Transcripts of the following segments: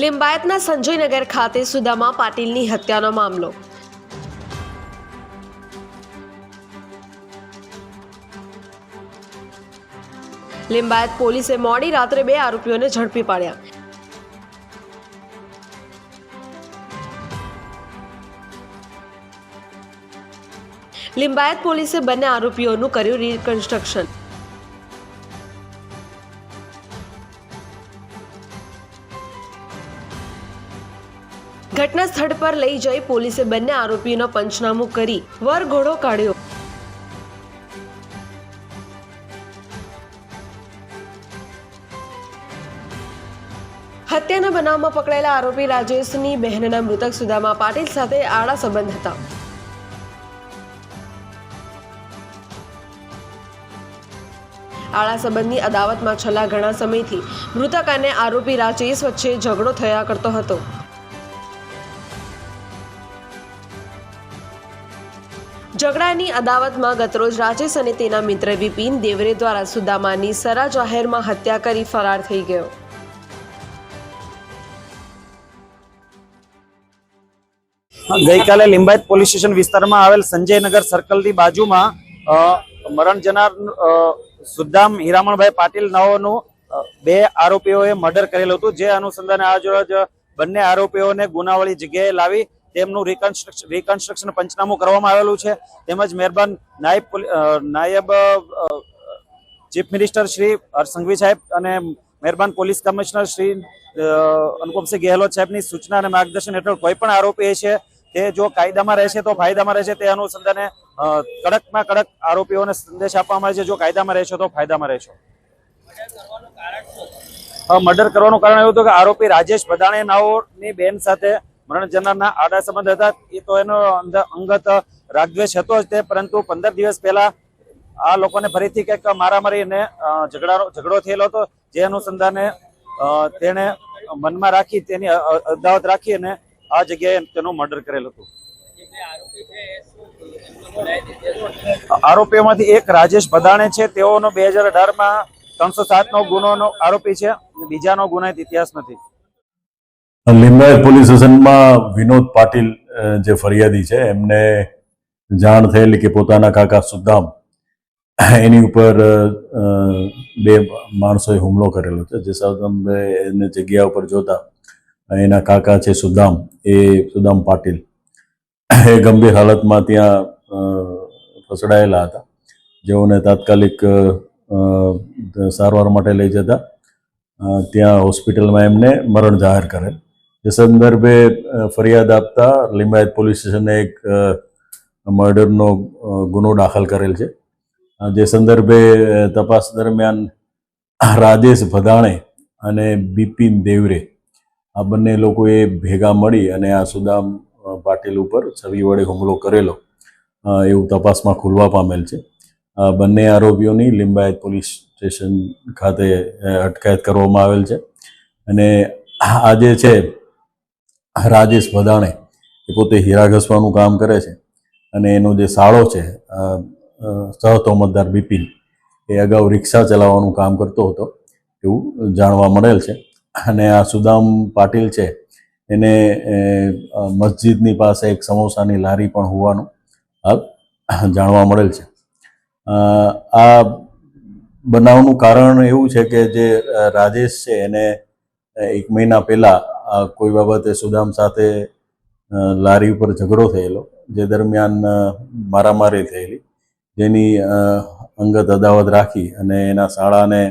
લિંબાયતના સંજયનગર ખાતે સુદામા પાટીલની હત્યાનો મામલો. લિંબાયત પોલીસે મોડી રાત્રે બે આરોપીઓને ઝડપી પાડ્યા. લિંબાયત પોલીસે બંને આરોપીઓનું કર્યું રિકન્સ્ટ્રક્શન ઘટના સ્થળ પર લઈ જઈ પોલીસે બંને આરોપીઓનો પંચનામું કરી વરઘોડો કાઢ્યો. હત્યાના બનાવમાં પકડાયેલા આરોપી રાજેશની બહેનના મૃતક સુદામા પાટીલ સાથે આડા સંબંધ હતા. આળા સંબંધની અદાવતમાં છેલ્લા ઘણા સમયથી મૃતક અને આરોપી રાજેશ વચ્ચે ઝઘડો થયા કરતો હતો. ઝઘડાની અદાવતમાં ગતરોજ રાજેશ અને તેના મિત્ર વિપિન દેવરે દ્વારા સુદામાની સરા જાહેરમાં હત્યા કરી ફરાર થઈ ગયો. ગઈકાલે લિંબાયત પોલીસ સ્ટેશન વિસ્તારમાં આવેલ સંજયનગર સર્કલની બાજુમાં મરણ જનાર સુદ્દામ હિરામણભાઈ પાટીલ નાઓનું બે આરોપીઓએ મર્ડર કરેલું હતું. જે અનુસંધાને રોજ બંને આરોપીઓને ગુનાવાળી જગ્યાએ લાવી તેમનું રિકન્સ્ટ્રક્શન રિકન્સ્ટ્રક્શન પંચનામું કરવામાં આવેલું છે. તેમજ મહેરબાન નાયબ નાયબ ચીફ મિનિસ્ટર શ્રી હર્ષ સાહેબ અને મહેરબાન પોલીસ કમિશનર શ્રી અનુપમસિંહ ગેહલોત સાહેબની સૂચના અને માર્ગદર્શન હેઠળ કોઈ પણ આરોપી છે તે જો કાયદામાં રહેશે તો ફાયદામાં રહેશે તે અનુસંધાને કડકમાં કડક આરોપીઓને સંદેશ આપવામાં આવે છે. જો કાયદામાં રહેશો તો ફાયદામાં રહેશો. મર્ડર કરવાનું કારણ એવું હતું કે આરોપી રાજેશ ભદાણે નાઓની બેન સાથે મરણ જનારના આડા સંબંધ હતા. એ તો એનો અંગત રાગદ્વેષ હતો જ તે, પરંતુ પંદર દિવસ પહેલા આ લોકોને ફરીથી કંઈક મારામારી અને ઝઘડાનો ઝઘડો થયેલો હતો. જે અનુસંધાને તેણે મનમાં રાખી, તેની અદાવત રાખી અને આ જગ્યાએ તેનું મર્ડર કરેલું હતું. આરોપીઓમાંથી એક રાજેશ ભદાણે છે. તેઓનો બે હજાર અઢારમાં ત્રણસો સાતનો ગુનોનો આરોપી છે. બીજાનો ગુનાહિત ઇતિહાસ નથી. લિંબાયત પોલીસ સ્ટેશનમાં વિનોદ પાટીલ જે ફરિયાદી છે, એમને જાણ થયેલી કે પોતાના કાકા સુદામ એની ઉપર બે માણસોએ હુમલો કરેલો છે જે સંદર્ભે એને જગ્યા ઉપર જોતા એના કાકા છે સુદામ, એ સુદામ પાટીલ એ ગંભીર હાલતમાં ત્યાં ફસડાયેલા હતા. જેઓને તાત્કાલિક સારવાર માટે લઈ જતા ત્યાં હોસ્પિટલમાં એમને મરણ જાહેર કરેલ. એ સંદર્ભે ફરિયાદ આપતા લિંબાયત પોલીસ સ્ટેશને એક મર્ડરનો ગુનો દાખલ કરેલ છે. જે સંદર્ભે તપાસ દરમિયાન રાજેશ ભદાણે અને બિપિન દેવરે આ બંને લોકોએ ભેગા મળી અને આ સુદામ પાટીલ ઉપર છવી વડે હુમલો કરેલો એવું તપાસમાં ખુલવા પામેલ છે. બંને આરોપીઓની લિંબાયત પોલીસ સ્ટેશન ખાતે અટકાયત કરવામાં આવેલ છે. અને આ જે છે રાજેશ ભદાણે એ પોતે હીરા ઘસવાનું કામ કરે છે અને એનો જે સાળો છે સહતોમતદાર બિપિન, એ અગાઉ રિક્ષા ચલાવવાનું કામ કરતો હતો એવું જાણવા મળેલ છે. અને આ સુદામ પાટીલ છે, એને મસ્જિદની પાસે એક સમોસાની લારી પણ હોવાનું હાલ જાણવા મળેલ છે. આ બનાવનું કારણ એવું છે કે જે રાજેશ છે, એને એક મહિના પહેલા કોઈ બાબતે સુદામ સાથે લારી ઉપર ઝઘડો થયેલો, જે દરમિયાન મારામારી થયેલી, જેની અંગત અદાવત રાખી અને એના શાળાને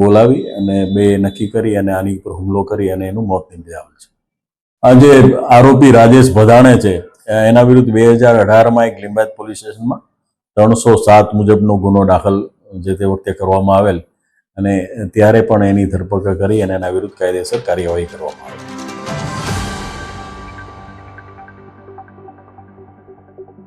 બોલાવી અને બે નક્કી કરી અને આની ઉપર હુમલો કરી અને એનું મોત નિપજાવેલ છે. આ જે આરોપી રાજેશ ભદાણે છે એના વિરુદ્ધ બે હજાર અઢારમાં એક લિંબાયત પોલીસ સ્ટેશનમાં ત્રણસો સાત મુજબનો ગુનો દાખલ, જે તે વખતે કરવામાં આવેલ અને ત્યારે પણ એની ધરપકડ કરી અને એના વિરુદ્ધ કાયદેસર કાર્યવાહી કરવામાં આવી.